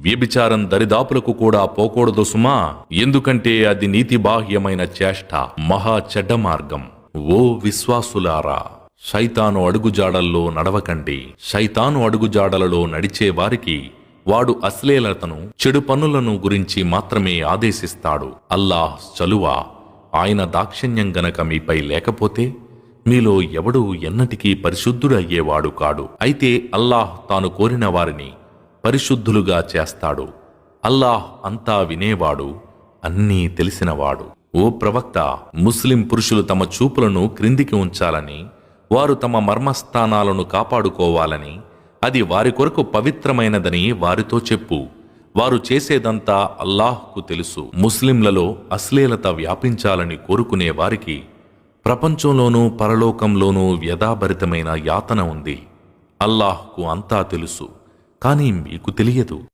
వ్యభిచారం దరిదాపులకు కూడా పోకూడదు సుమా. ఎందుకంటే అది నీతిబాహ్యమైన చేష్ట మహా చెడ్డ మార్గం. ఓ విశ్వాసులారా శైతాను అడుగుజాడల్లో నడవకండి. శైతాను అడుగుజాడలలో నడిచే వారికి వాడు అశ్లీలతను చెడు పనులను గురించి మాత్రమే ఆదేశిస్తాడు. అల్లాహ్ చలువా ఆయన దాక్షిణ్యం గనక మీపై లేకపోతే మీలో ఎవడూ ఎన్నటికీ పరిశుద్ధుడయ్యేవాడు కాడు. అయితే అల్లాహ్ తాను కోరిన వారిని పరిశుద్ధులుగా చేస్తాడు. అల్లాహ్ అంతా వినేవాడు అన్నీ తెలిసినవాడు. ఓ ప్రవక్త ముస్లిం పురుషులు తమ చూపులను క్రిందికి ఉంచాలని వారు తమ మర్మస్థానాలను కాపాడుకోవాలని అది వారి కొరకు పవిత్రమైనదని వారితో చెప్పు. వారు చేసేదంతా అల్లాహ్కు తెలుసు. ముస్లింలలో అశ్లీలత వ్యాపించాలని కోరుకునే వారికి ప్రపంచంలోనూ పరలోకంలోనూ వ్యధాభరితమైన యాతన ఉంది. అల్లాహ్కు అంతా తెలుసు. కానీ మీకు తెలియదు.